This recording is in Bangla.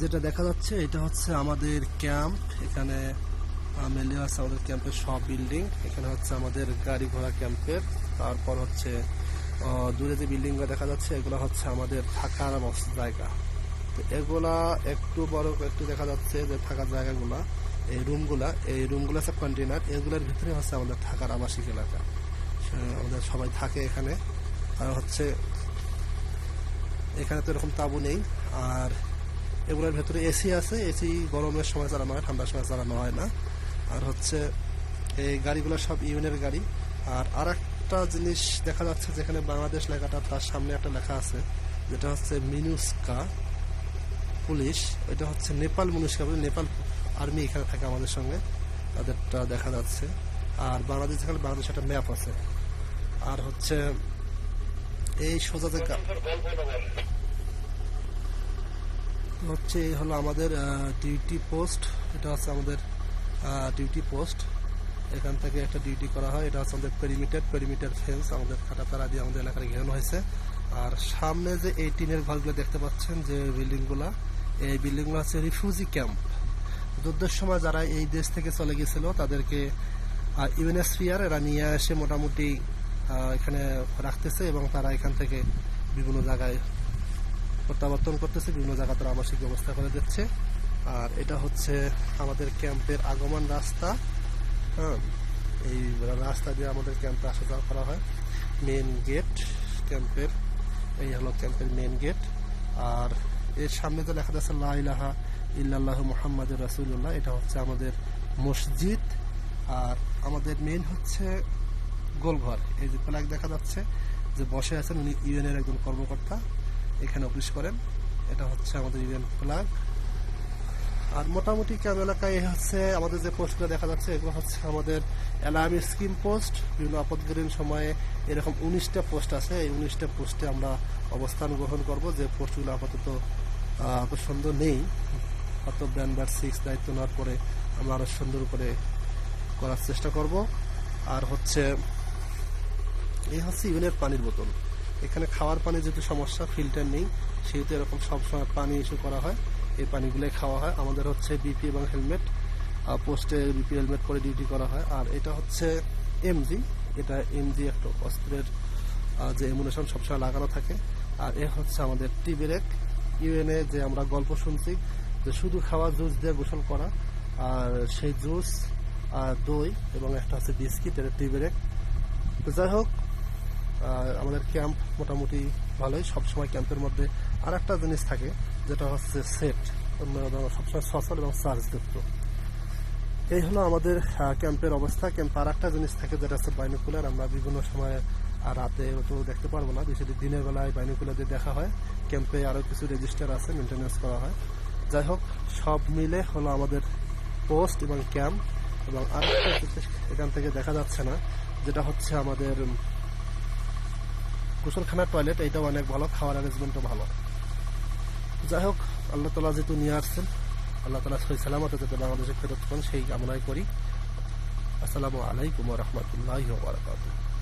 যেটা দেখা যাচ্ছে, এটা হচ্ছে আমাদের ক্যাম্প। এখানে মেলে আছে আমাদের ক্যাম্পের সব বিল্ডিং। এখানে হচ্ছে আমাদের গাড়ি ঘোড়া ক্যাম্পের। তারপর হচ্ছে দূরে যে বিল্ডিং দেখা যাচ্ছে, এগুলো হচ্ছে আমাদের থাকার জায়গা। তো এগুলা একটু বড় একটু দেখা যাচ্ছে যে থাকার জায়গাগুলা, এই রুমগুলা, এই রুমগুলো হচ্ছে কন্টেনার এগুলোর ভিতরে হচ্ছে আমাদের থাকার আবাসিক এলাকা। আমাদের সবাই থাকে এখানে। আর হচ্ছে, এখানে তো এরকম তাবু নেই। আর এগুলোর ভেতরে এসি আছে এসি গরমের সময় চালানো হয় ঠান্ডার সময় চালানো হয় না। আর হচ্ছে এই গাড়িগুলো সব ইউনের গাড়ি। আর আর একটা জিনিস দেখা যাচ্ছে যেখানে বাংলাদেশ লেখাটা তার সামনে একটা লেখা আছে, যেটা হচ্ছে মিনুস্কা পুলিশ। এটা হচ্ছে নেপাল মনুষ্কা বলে, নেপাল আর্মি এখানে থাকে আমাদের সঙ্গে, তাদেরটা দেখা যাচ্ছে। আর বাংলাদেশ, যেখানে বাংলাদেশ একটা ম্যাপ আছে। আর হচ্ছে এই সোজা যে হচ্ছে হলো আমাদের ডিউটি পোস্ট এটা হচ্ছে আমাদের ডিউটি পোস্ট এখান থেকে একটা ডিউটি করা হয়। এটা হচ্ছে আমাদের পেরিমিটার পেরিমিটার ফেন্স আমাদের কাটাতারা দিয়ে আমাদের এলাকায় ঘেরানো হয়েছে। আর সামনে যে এই টিনের ঘরগুলো দেখতে পাচ্ছেন, যে বিল্ডিংগুলো, এই বিল্ডিংগুলো হচ্ছে রিফিউজি ক্যাম্প যুদ্ধের সময় যারা এই দেশ থেকে চলে গেছিল, তাদেরকে ইউএনএসপিআর এরা নিয়ে এসে মোটামুটি এখানে রাখতেছে এবং তারা এখান থেকে বিভিন্ন জায়গায় প্রত্যাবর্তন করতেছে, বিভিন্ন জায়গা তারা আবাসিক ব্যবস্থা করে দিচ্ছে। আর এটা হচ্ছে আমাদের ক্যাম্পের আগমন রাস্তা। হ্যাঁ এই রাস্তা দিয়ে আমাদের ক্যাম্পে আসা যাওয়া করা হয়। মেন গেট ক্যাম্পের, এই হলো ক্যাম্পের মেন গেট। আর এর সামনে যে লেখা যাচ্ছে লা ইলাহা ইল্লাল্লাহু মুহাম্মাদুর রাসূলুল্লাহ, এটা হচ্ছে আমাদের মসজিদ। আর আমাদের মেন হচ্ছে গোলঘর। এই যে ফ্ল্যাগ দেখা যাচ্ছে, যে বসে আছেন উনি ইউএনের একজন কর্মকর্তা। এখানে অফিস করেন। এটা হচ্ছে আমাদের ইউএন প্লাগ আর মোটামুটি ক্যাম্প এলাকায় হচ্ছে আমাদের যে পোস্টগুলো দেখা যাচ্ছে, এগুলো হচ্ছে আমাদের অ্যালার্মি স্কিম পোস্ট বিভিন্ন আপদকালীন সময়ে এরকম উনিশটা পোস্ট আছে। এই উনিশটা পোস্টে আমরা অবস্থান গ্রহণ করব। যে পোস্টগুলো আপাতত অত সুন্দর নেই। অত ব্যান্ডার সিক্স দায়িত্ব নেওয়ার পরে আমরা আরও সুন্দর করে করার চেষ্টা করব। আর হচ্ছে, এই হচ্ছে ইউনের পানির বোতল। এখানে খাওয়ার পানি যেহেতু সমস্যা ফিল্টার নেই, সেহেতু এরকম সবসময় পানি ইস্যু করা হয়। এই পানিগুলোই খাওয়া হয়। আমাদের হচ্ছে বিপি এবং হেলমেট পোস্টে বিপি হেলমেট করে ডিউটি করা হয়। আর এটা হচ্ছে এমজি এটা এমজি একটা অস্ত্রের যে এমুনেশন সবসময় লাগানো থাকে। আর এ হচ্ছে আমাদের টি ব্রেক ইউএনএ যে আমরা গল্প শুনছি, যে শুধু খাওয়া জুস দিয়ে গোসল করা, আর সেই জুস আর দই, এবং একটা হচ্ছে বিস্কিট এটা টি ব্রেক তো যাই হোক আমাদের ক্যাম্প মোটামুটি ভালোই, সবসময় ক্যাম্পের মধ্যে আর একটা জিনিস থাকে, যেটা হচ্ছে সেট। সবসময় সচল এবং চার্জযুক্ত এই হলো আমাদের ক্যাম্পের অবস্থা। ক্যাম্প আর একটা জিনিস থাকে, যেটা হচ্ছে বাইনোকুলার। আমরা বিভিন্ন সময় আর রাতে তো দেখতে পারব না। বেশি দিনের বেলায় বাইনোকুলার দিয়ে দেখা হয়। ক্যাম্পে আরও কিছু রেজিস্টার আছে মেনটেন্যান্স করা হয়। যাই হোক, সব মিলে হলো আমাদের পোস্ট এবং ক্যাম্প এবং আর এখান থেকে দেখা যাচ্ছে না, যেটা হচ্ছে আমাদের উম, গোসলখানার টয়লেট এটাও অনেক ভালো খাওয়ার অ্যারেঞ্জমেন্টও ভালো। যাই হোক আল্লাহ তালা যেহেতু নিয়ে আসছেন আল্লাহ তালা সই সালামতে যাতে বাংলাদেশে ফেরত পান সেই কামনাই করি। আসসালামু আলাইকুম রহমতুল্লাহ বারকাতুহ।